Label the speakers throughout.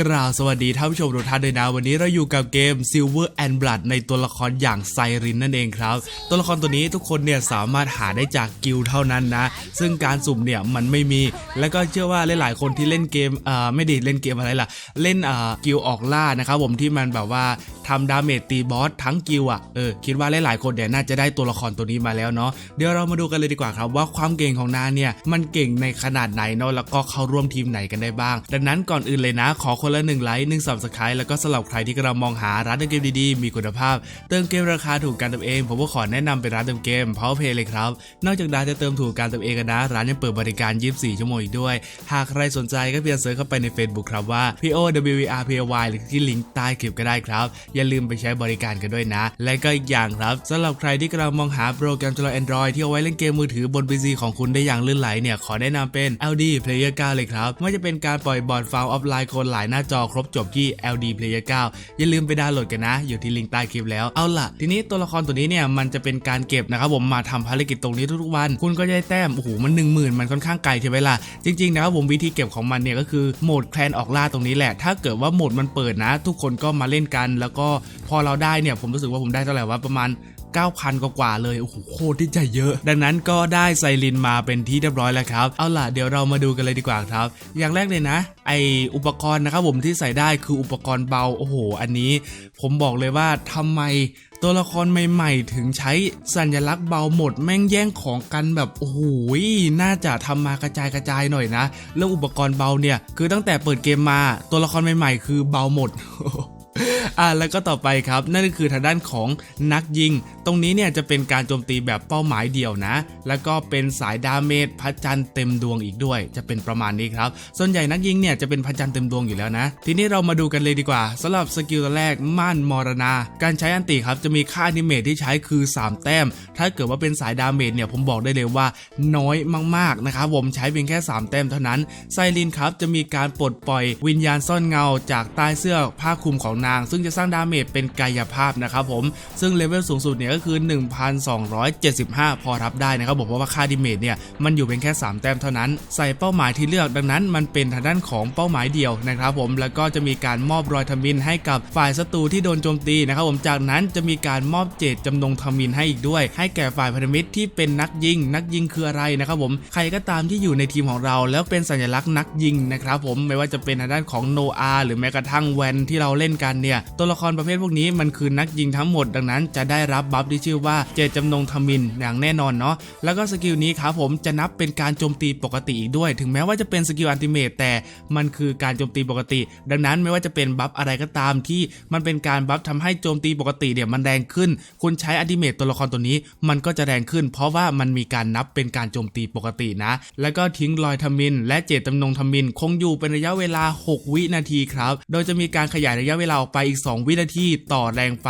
Speaker 1: กราบสวัสดีท่านผู้ชมทุกท่านด้วยนะ วันนี้เราอยู่กับเกม Silver and Blood ในตัวละครอย่างไซรินนั่นเองครับ ตัวละครตัวนี้ทุกคนเนี่ยสามารถหาได้จากกิลเท่านั้นนะ ซึ่งการสุ่มเนี่ยมันไม่มี แล้วก็เชื่อว่าหลายๆคนที่เล่นเกมอ่าไม่ไดีเล่นเกมอะไรล่ะ เล่นอ่ากิลออกล่านะครับผมที่มันแบบว่าทำดาเมจตีบอสทั้งกิลด์อะเออคิดว่าหลายๆคนเนี่ยน่าจะได้ตัวละครตัวนี้มาแล้วเนาะเดี๋ยวเรามาดูกันเลยดีกว่าครับ ว่าความเก่งของนางเนี่ยมันเก่งในขนาดไหนเนาะแล้วก็เข้าร่วมทีมไหนกันได้บ้าง ดังนั้นก่อนอื่นเลยนะขอคนละหนึ่งไลค์หนึ่งสับสไครต์แล้วก็สำหรับใครที่กำลังมองหาร้านเติมเกมดีๆ มีคุณภาพ เติมเกมราคาถูกการเติมเอง ผมก็ขอแนะนำเป็นร้านเติมเกม Power Play เลยครับ นอกจากร้านจะเติมถูกการเติมเองกันนะ ร้านยังเปิดบริการ 24 ชั่วโมงอีกด้วย หากใครสนใจก็เพียงเซิร์ชเข้าไปใน Facebook ครับว่า P O W R P Y หรือที่ลิงก์ใต้คลิปก็ได้ครับ อย่าลืมไปใช้บริการกันด้วยนะ และก็อีกอย่างครับสำหรับใครที่กำลังมองหาโปรแกรมจอ Android ที่เอาไว้เล่นเกมมือถือบน PC ของคุณได้อย่างลื่นไหลเนี่ยขอแนะนำเป็น LD Player 9 เลยครับไม่จะเป็นการปล่อยบอร์ดฟาวออฟไลน์คนหลายน้าจอครบจบที่ LD Player 9 อย่าลืมไปดาวน์โหลดกันนะ อยู่ที่ลิงก์ใต้คลิปแล้วเอาล่ะ ทีนี้ตัวละครตัวนี้เนี่ยมันจะเป็นการเก็บนะครับผมมาทำภารกิจตรงนี้ทุกๆวัน คุณก็ได้แต้มโอ้โหมัน 1 0,000 มันค่อนข้างไกลใช่ไหมล่ะจริงๆนะครับผมวิธีเก็บของมันเนี่ยก็คือโหมดแคลนออกล่าตรงนี้แหละ ถ้าเกิดว่าโหมดมันเปิดนะ ทุกคนก็มาเล่นกัน แล้วก็พอเราได้เนี่ยผมรู้สึกว่าผมได้เท่าไหร่ว่าประมาณ 9,000 กว่าเลย โอ้โห โคตรที่จะเยอะ ดังนั้นก็ได้ไซรินมาเป็นที่เรียบร้อยแล้วครับ เอาล่ะ เดี๋ยวเรามาดูกันเลยดีกว่าครับ อย่างแรกเลยนะ ไออุปกรณ์นะครับผมที่ใส่ได้คืออุปกรณ์เบา โอ้โห อันนี้ ผมบอกเลยว่าทำไมตัวละครใหม่ๆ ถึงใช้สัญลักษณ์เบาหมดแม่งแย่งของกันแบบโอ้โหน่าจะทำมากระจายกระจายหน่อยนะ เรื่องอุปกรณ์เบาเนี่ย คือตั้งแต่เปิดเกมมาตัวละครใหม่ๆ คือเบาหมด อ่าแล้วก็ต่อไปครับ นั่นก็คือทางด้านของนักยิง ตรงนี้เนี่ยจะเป็นการโจมตีแบบเป้าหมายเดียวนะ แล้วก็เป็นสายดาเมจพระจันทร์เต็มดวงอีกด้วย จะเป็นประมาณนี้ครับ ส่วนใหญ่นักยิงเนี่ยจะเป็นพระจันทร์เต็มดวงอยู่แล้วนะ ทีนี้เรามาดูกันเลยดีกว่าสำหรับสกิลตัวแรกม่านมรณา การใช้อันติครับจะมีค่าอนิเมตที่ใช้คือ 3 แต้ม ถ้าเกิดว่าเป็นสายดาเมจเนี่ยผมบอกได้เลยว่าน้อยมากๆนะครับผมใช้เพียงแค่ 3 แต้มเท่านั้นไซรินครับจะมีการปลดปล่อยวิญญาณซ่อนเงาจากใต้เสื้อผ้าคลุมของนาง ซึ่งจะสร้างดาเมจเป็นกายภาพนะครับผมซึ่งเลเวลสูงสุดเนี่ยก็คือ 1,275 พอรับได้นะครับผมเพราะว่าค่าดาเมจเนี่ยมันอยู่เป็นแค่ 3 แต้มเท่านั้น ใส่เป้าหมายที่เลือกดังนั้นมันเป็นทางด้านของเป้าหมายเดียวนะครับผมแล้วก็จะมีการมอบรอยทมินให้กับฝ่ายศัตรูที่โดนโจมตีนะครับผมจากนั้นจะมีการมอบเจตจำนงทมินให้อีกด้วย ให้แก่ฝ่ายพันธมิตรที่เป็นนักยิง นักยิงคืออะไรนะครับผมใครก็ตามที่อยู่ในทีมของเรา แล้วเป็นสัญลักษณ์นักยิงนะครับผมไม่ว่าจะเป็นทางด้านของโนอาหรือแม้กระทั่งแวนที่เราเล่นกันเนี่ยตัวละครประเภทพวกนี้มันคือนักยิงทั้งหมดดังนั้นจะได้รับบัฟที่ชื่อว่าเจตจำนงทมินอย่างแน่นอนเนาะแล้วก็สกิลนี้ครับผมจะนับเป็นการโจมตีปกติอีกด้วย ถึงแม้ว่าจะเป็นสกิลอันติเมตแต่มันคือการโจมตีปกติ ดังนั้นไม่ว่าจะเป็นบัฟอะไรก็ตามที่มันเป็นการบัฟทำให้โจมตีปกติเนี่ยมันแรงขึ้น คุณใช้อันติเมตตัวละครตัวนี้ มันก็จะแรงขึ้น เพราะว่ามันมีการนับเป็นการโจมตีปกตินะ แล้วก็ทิ้งรอยทมิน และเจตจำนงทมิน คงอยู่เป็นระยะเวลา 6 วินาทีครับ โดยจะมีการขยายระยะเวลาออกไปอีก2 วินาทีต่อแรงไฟ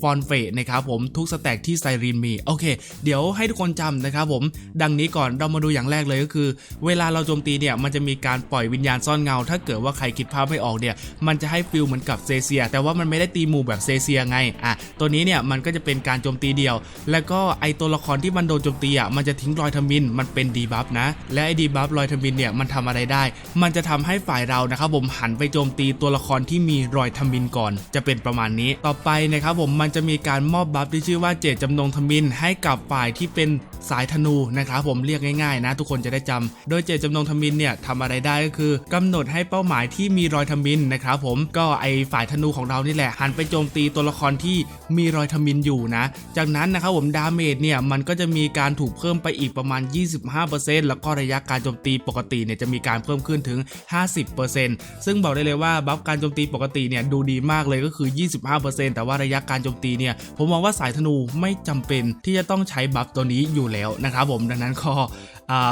Speaker 1: ฟอนเฟสนะครับผมทุกสแต็กที่ไซรีนมี โอเค เดี๋ยวให้ทุกคนจำนะครับผม ดังนี้ก่อนเรามาดูอย่างแรกเลยก็คือ เวลาเราโจมตีเนี่ยมันจะมีการปล่อยวิญญาณซ่อนเงา ถ้าเกิดว่าใครคิดภาพไม่ออกเนี่ยมันจะให้ฟิลเหมือนกับเซเซีย แต่ว่ามันไม่ได้ตีหมู่แบบเซเซียไงอะตัวนี้เนี่ยมันก็จะเป็นการโจมตีเดียว แล้วก็ไอตัวละครที่มันโดนโจมตีอะมันจะทิ้งรอยทมินมันเป็นดีบัฟนะ และไอดีบัฟรอยทมินเนี่ยมันทำอะไรได้ มันจะทำให้ฝ่ายเรานะครับผมหันไปโจมตีตัวละครที่มีรอยทมินก่อนจะเป็นประมาณนี้ ต่อไปนะครับผมมันจะมีการมอบบัฟที่ชื่อว่าเจตจำนงทมินให้กับฝ่ายที่เป็น สายธนูนะครับผมเรียกง่ายๆนะทุกคนจะได้จำโดยเจตจำนงทมินเนี่ยทำอะไรได้ก็คือกำหนดให้เป้าหมายที่มีรอยทมินนะครับผมก็ไอฝ่ายธนูของเรานี่แหละ หันไปโจมตีตัวละครที่มีรอยทมินอยู่นะ จากนั้นนะครับผมดาเมจเนี่ยมันก็จะมีการถูกเพิ่มไปอีกประมาณ 25%แล้วก็ระยะการโจมตีปกติเนี่ยจะมีการเพิ่มขึ้นถึง 50%ซึ่งบอกได้เลยว่าบัฟการโจมตีปกติเนี่ยดูดีมากเลยก็คือ 25%แต่ว่าระยะการโจมตีเนี่ยผมมองว่าสายธนูไม่จำเป็นที่จะต้องใช้บัฟตัวนี้อยู่แล้วนะครับผมดังนั้นก็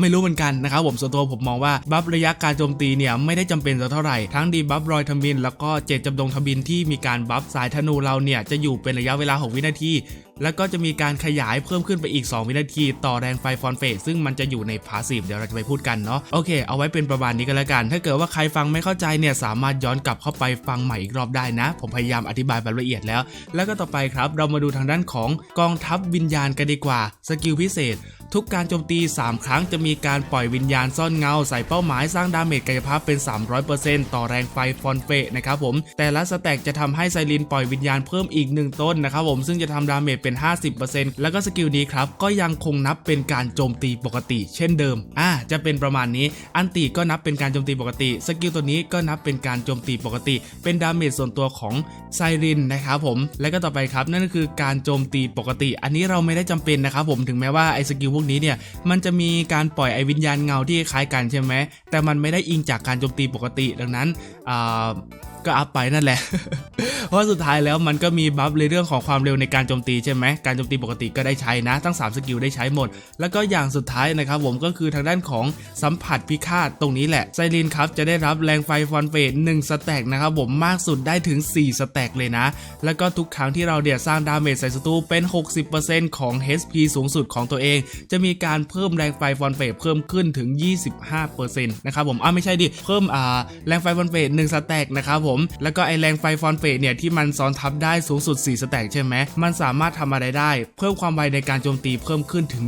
Speaker 1: ไม่รู้เหมือนกันนะครับผมส่วนตัวผมมองว่าบัฟระยะการโจมตีเนี่ยไม่ได้จำเป็นสักเท่าไหร่ทั้งดีบัฟรอยทมินแล้วก็เจตจำดงทมินที่มีการบัฟสายธนูเราเนี่ยจะอยู่เป็นระยะเวลา 6 วินาที แล้วก็จะมีการขยายเพิ่มขึ้นไปอีก 2 วินาที ต่อแรงไฟฟอนเฟสซึ่งมันจะอยู่ในพาสซีฟเดี๋ยวเราจะไปพูดกันเนาะโอเค เอาไว้เป็นประมาณนี้กันแล้วกัน ถ้าเกิดว่าใครฟังไม่เข้าใจเนี่ยสามารถย้อนกลับเข้าไปฟังใหม่อีกรอบได้นะ ผมพยายามอธิบายแบบละเอียดแล้ว แล้วก็ต่อไปครับ เรามาดูทางด้านของกองทัพวิญญาณกันดีกว่าสกิลพิเศษ ทุกการโจมตี 3 ครั้งจะมีการปล่อยวิญญาณซ่อนเงา ใส่เป้าหมายสร้างดาเมจกายภาพเป็น 300%ต่อแรงไฟฟอนเฟะนะครับผมแต่ละสแต็กจะทำให้ไซรินปล่อยวิญญาณเพิ่มอีก 1 ต้นนะครับผมซึ่งจะทำดาเมจเป็น 50%แล้วก็สกิลนี้ครับก็ยังคงนับเป็นการโจมตีปกติเช่นเดิมอ่า จะเป็นประมาณนี้ อันติก็นับเป็นการโจมตีปกติ สกิลตัวนี้ก็นับเป็นการโจมตีปกติ เป็นดาเมจส่วนตัวของไซรินนะครับผม และก็ต่อไปครับ นั่นก็คือการโจมตีปกติ อันนี้เราไม่ได้จำเป็นนะครับผมถึงแม้ว่าไอ้สกิลพวกนี้เนี่ยมันจะมีการปล่อยไอ้วิญญาณเงาที่คล้ายกันใช่ไหมแต่มันไม่ได้อิงจากการโจมตีปกติดังนั้นอ่าก็อัพไปนั่นแหละ เพราะสุดท้ายแล้วมันก็มีบัฟในเรื่องของความเร็วในการโจมตีใช่ไหมการโจมตีปกติก็ได้ใช้นะ ทั้ง 3 สกิลได้ใช้หมด แล้วก็อย่างสุดท้ายนะครับผมก็คือทางด้านของสัมผัสพิฆาตตรงนี้แหละไซรินครับจะได้รับแรงไฟฟอนเฟส1สแต็กนะครับผมมากสุดได้ถึง 4 สแต็กเลยนะ แล้วก็ทุกครั้งที่เราเดียสร้างดาเมจใส่ศัตรูเป็น 60%ของ HP สูงสุดของตัวเอง จะมีการเพิ่มแรงไฟฟอนเฟสเพิ่มขึ้นถึง 25%นะครับผมอ้าวไม่ใช่ดิเพิ่มอ่าแรงไฟฟอนเฟส1สแต็กนะครับผมแล้วก็ไอแรงไฟฟอนเฟสเนี่ยที่มันซ้อนทับได้สูงสุด 4 สแต็กใช่ไหมมันสามารถทำอะไรได้ เพิ่มความไวในการโจมตีเพิ่มขึ้นถึง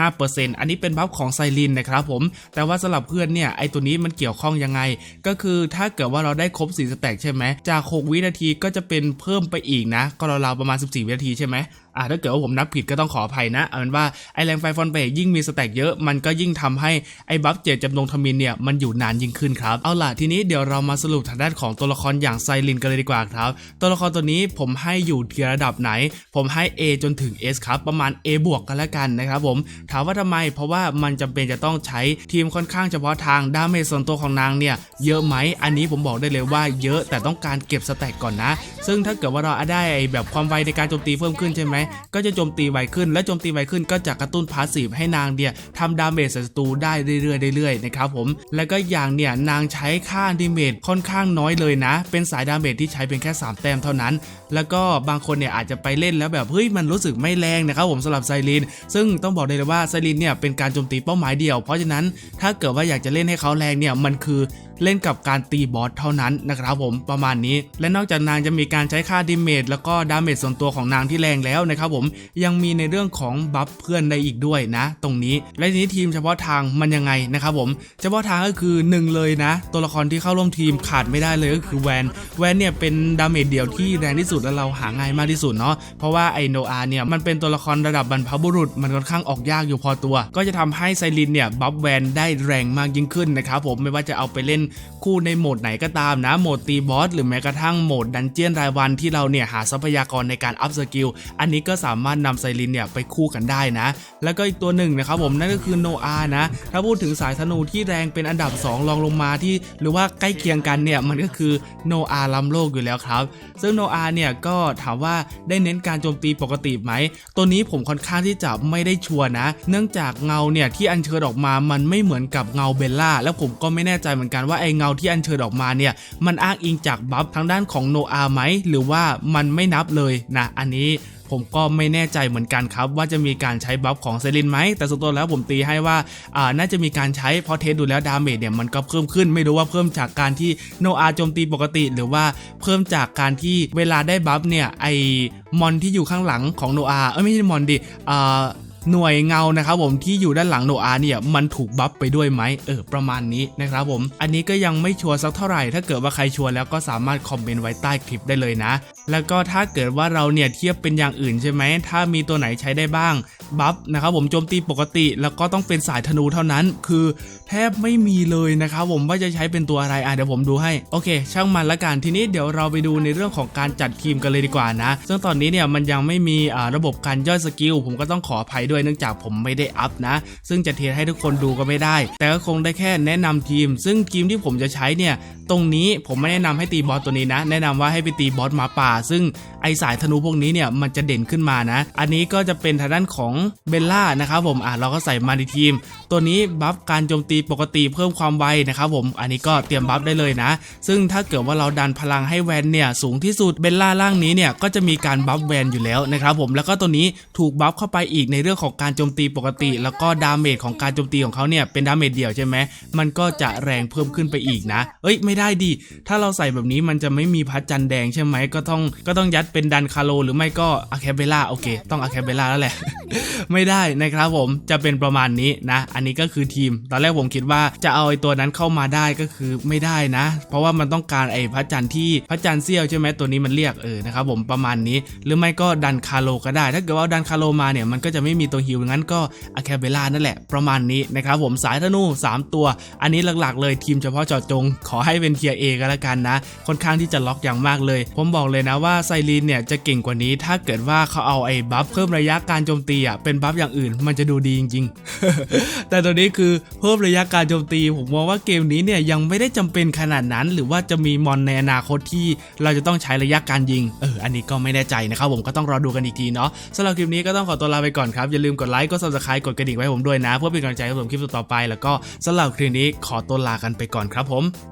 Speaker 1: 25%อันนี้เป็นบัฟของไซรินนะครับผม แต่ว่าสำหรับเพื่อนเนี่ยไอตัวนี้มันเกี่ยวข้องยังไง ก็คือถ้าเกิดว่าเราได้ครบ4สแต็กใช่ไหมจาก 6 วินาทีก็จะเป็นเพิ่มไปอีกนะ ก็ราวๆประมาณ 14 วินาทีใช่ไหม อ่าถ้าเกิดว่าผมนับผิดก็ต้องขออภัยนะเอาเป็นว่าไอแรงไฟฟอนเฟสยิ่งมีสแต็กเยอะมันก็ยิ่งทำให้ไอบัฟเจตจำนงทมินเนี่ยมันอยู่นานยิ่งขึ้นครับเอาล่ะทีนี้เดี๋ยวเรามาสรุปทางด้านของตัวละครอย่างไซรินกันเลยดีกว่าครับ ตัวละครตัวนี้ผมให้อยู่ที่ระดับไหน ผมให้ A จนถึง S ครับประมาณ A บวกกันแล้วกันนะครับผมถามว่าทำไม เพราะว่ามันจำเป็นจะต้องใช้ทีมค่อนข้างเฉพาะทางดาเมจส่วนตัวของนางเนี่ยเยอะไหมอันนี้ผมบอกได้เลยว่าเยอะแต่ต้องการเก็บสแต็กก่อนนะ ซึ่งถ้าเกิดว่าเราได้ไอ้แบบความไวในการโจมตีเพิ่มขึ้นใช่ไหมก็จะโจมตีไวขึ้น และโจมตีไวขึ้นก็จะกระตุ้นพาสซีฟให้นางเนี่ยทำดาเมจใส่ศัตรูได้เรื่อยๆเรื่อยๆนะครับผม แล้วก็อย่างเนี่ยนางใช้ค่าดาเมจค่อนข้างน้อยเลยนะ เป็นสายดาเมจที่ใช้เป็นแค่ 3 แต้มเท่านั้น แล้วก็บางคนเนี่ยอาจจะไปเล่นแล้วแบบเฮ้ยมันรู้สึกไม่แรงนะครับผมสำหรับไซริน ซึ่งต้องบอกเลยว่าไซรินเนี่ยเป็นการโจมตีเป้าหมายเดียว เพราะฉะนั้นถ้าเกิดว่าอยากจะเล่นให้เขาแรงเนี่ยมันคือเล่นกับการตีบอสเท่านั้นนะครับผมประมาณนี้ และนอกจากนางจะมีการใช้ค่าดิเมจแล้วก็ดาเมจส่วนตัวของนางที่แรงแล้วนะครับผมยังมีในเรื่องของบัฟเพื่อนได้อีกด้วยนะ ตรงนี้ และทีนี้ทีมเฉพาะทางมันยังไงนะครับผมเฉพาะทางก็คือหนึ่งเลยนะ ตัวละครที่เข้าร่วมทีมขาดไม่ได้เลยก็คือแวนแวนเนี่ยเป็นดาเมจเดียวที่แรงที่สุดและเราหาง่ายมากที่สุดเนาะเพราะว่าไอโนอาเนี่ยมันเป็นตัวละครระดับบรรพบุรุษ มันค่อนข้างออกยากอยู่พอตัว ก็จะทำให้ไซรินเนี่ยบัฟแวนได้แรงมากยิ่งขึ้นนะครับผมไม่ว่าจะเอาไปเล่นคู่ในโหมดไหนก็ตามนะโหมดตีบอสหรือแม้กระทั่งโหมดดันเจียนรายวันที่เราเนี่ยหาทรัพยากรในการอัพสกิลอันนี้ก็สามารถนำไซรินเนี่ยไปคู่กันได้นะ แล้วก็อีกตัวหนึ่งนะครับผมนั่นก็คือโนอานะ ถ้าพูดถึงสายธนูที่แรงเป็นอันดับ 2 รองลงมาที่ หรือว่าใกล้เคียงกันเนี่ยมันก็คือโนอาล้ำโลกอยู่แล้วครับ ซึ่งโนอาเนี่ยก็ถามว่าได้เน้นการโจมตีปกติไหม ตัวนี้ผมค่อนข้างที่จะไม่ได้ชัวร์นะ เนื่องจากเงาเนี่ยที่อัญเชิญออกมามันไม่เหมือนกับเงาเบลล่า แล้วผมก็ไม่แน่ใจเหมือนกันว่าไอเงาที่อัญเชิญออกมาเนี่ยมันอ้างอิงจากบัฟทางด้านของโนอาไหมหรือว่ามันไม่นับเลยนะอันนี้ ผมก็ไม่แน่ใจเหมือนกันครับ ว่าจะมีการใช้บัฟของเซรินไหมแต่ส่วนตัวแล้วผมตีให้ว่าอ่าน่าจะมีการใช้เพราะเทสดูแล้วดาเมจเนี่ยมันก็เพิ่มขึ้นไม่รู้ว่าเพิ่มจากการที่โนอาโจมตีปกติ หรือว่าเพิ่มจากการที่เวลาได้บัฟเนี่ยไอมอนที่อยู่ข้างหลังของโนอาเออไม่ใช่มอนดิอ่า หน่วยเงานะครับผมที่อยู่ด้านหลังโนอาเนี่ยมันถูกบัฟไปด้วยไหมเออประมาณนี้นะครับผม อันนี้ก็ยังไม่ชัวร์สักเท่าไหร่ ถ้าเกิดว่าใครชัวร์แล้วก็สามารถคอมเมนต์ไว้ใต้คลิปได้เลยนะ แล้วก็ถ้าเกิดว่าเราเนี่ยเทียบเป็นอย่างอื่นใช่ไหมถ้ามีตัวไหนใช้ได้บ้างบัฟนะครับผมโจมตีปกติแล้วก็ต้องเป็นสายธนูเท่านั้น คือแทบไม่มีเลยนะครับผมว่าจะใช้เป็นตัวอะไรอะเดี๋ยวผมดูให้โอเค ช่างมันละกันทีนี้เดี๋ยวเราไปดูในเรื่องของการจัดทีมกันเลยดีกว่านะ ซึ่งตอนนี้เนี่ยมันยังไม่มีระบบการย่อยสกิลผมก็ต้องขออภัยด้วยเนื่องจากผมไม่ได้อัพนะ ซึ่งจะเทดให้ทุกคนดูก็ไม่ได้ แต่ก็คงได้แค่แนะนำทีม ซึ่งทีมที่ผมจะใช้เนี่ยตรงนี้ผมไม่แนะนำให้ตีบอสตัวนี้นะ แนะนำว่าให้ไปตีบอสหมาป่า ซึ่งไอสายธนูพวกนี้เนี่ยมันจะเด่นขึ้นมานะ อันนี้ก็จะเป็นทางด้านของเบลล่านะครับผมอะเราก็ใส่มาในทีม ตัวนี้บัฟการโจมตีปกติเพิ่มความไวนะครับผมอันนี้ก็เตรียมบัฟได้เลยนะ ซึ่งถ้าเกิดว่าเราดันพลังให้แวนเนี่ยสูงที่สุดเบลล่าล่างนี้เนี่ยก็จะมีการบัฟแวนอยู่แล้วนะครับผมแล้วก็ตัวนี้ถูกบัฟเข้าไปอีกในเรื่องของการโจมตีปกติ แล้วก็ดาเมจของการโจมตีของเขาเนี่ยเป็นดาเมจเดี่ยวใช่ไหมมันก็จะแรงเพิ่มขึ้นไปอีกนะเอ้ยไม่ไม่ได้ดิถ้าเราใส่แบบนี้มันจะไม่มีพัดจันแดงใช่ไหมก็ต้องก็ต้องยัดเป็นดันคาโล หรือไม่ก็อะแคเบล่าโอเค ต้องอะแคเบล่าแล้วแหละ ไม่ได้นะครับผมจะเป็นประมาณนี้นะ อันนี้ก็คือทีม ตอนแรกผมคิดว่าจะเอาไอ้ตัวนั้นเข้ามาได้ก็คือไม่ได้นะ เพราะว่ามันต้องการไอ้พระจันทร์ที่พระจันทร์เสี้ยวใช่ไหมตัวนี้มันเรียกเออนะครับผมประมาณนี้ หรือไม่ก็ดันคาโลก็ได้ ถ้าเกิดว่าดันคาโลมาเนี่ยมันก็จะไม่มีตัวฮิวงั้นก็อะแคเบล่านั่นแหละประมาณนี้นะครับผมสายธนู 3 ตัว อันนี้หลักๆ เลยทีมเฉพาะเจาะจงขอให้เป็นเทียเอก็แล้วกันนะ ค่อนข้างที่จะล็อกอย่างมากเลย ผมบอกเลยนะว่าไซรีนเนี่ยจะเก่งกว่านี้ ถ้าเกิดว่าเขาเอาไอ้บัฟเพิ่มระยะการโจมตีอะเป็นบัฟอย่างอื่น มันจะดูดีจริงๆ แต่ตัวนี้คือเพิ่มระยะการโจมตี ผมมองว่าเกมนี้เนี่ยยังไม่ได้จำเป็นขนาดนั้น หรือว่าจะมีมอนในอนาคตที่เราจะต้องใช้ระยะการยิงเอออันนี้ก็ไม่แน่ใจนะครับผมก็ต้องรอดูกันอีกทีเนาะสำหรับคลิปนี้ก็ต้องขอตัวลาไปก่อนครับอย่าลืมกดไลค์กด subscribe กดกระดิ่งไว้ผมด้วยนะ เพื่อเป็นกำลังใจให้ผมคลิปต่อไป แล้วก็สำหรับคลิปนี้ขอตัวลากันไปก่อนครับผม